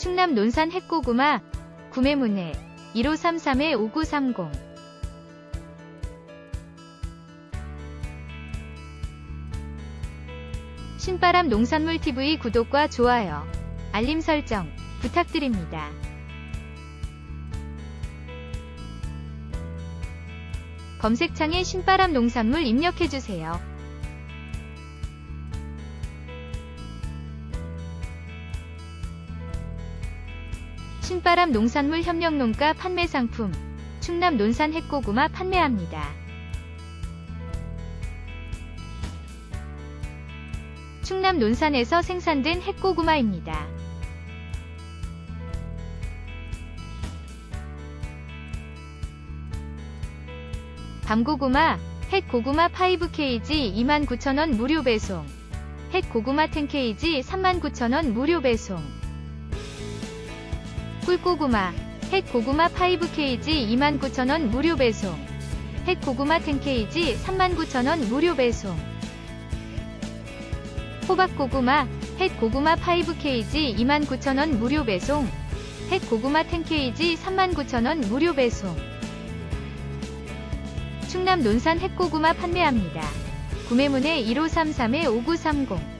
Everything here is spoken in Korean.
충남 논산 핵고구마 구매 문의 1533-5930 신바람 농산물 TV 구독과 좋아요, 알림 설정 부탁드립니다. 검색창에 신바람 농산물 입력해주세요. 신바람 농산물 협력농가 판매 상품 충남 논산 핵고구마 판매합니다. 충남 논산에서 생산된 핵고구마입니다. 밤고구마, 핵고구마 5kg 29,000원 무료 배송. 핵고구마 10kg 39,000원 무료 배송. 꿀고구마, 핵고구마 5kg 29,000원 무료 배송. 핵고구마 10kg 39,000원 무료 배송. 호박고구마, 핵고구마 5kg 29,000원 무료 배송. 핵고구마 10kg 39,000원 무료 배송. 충남 논산 핵고구마 판매합니다. 구매문의 1533-5930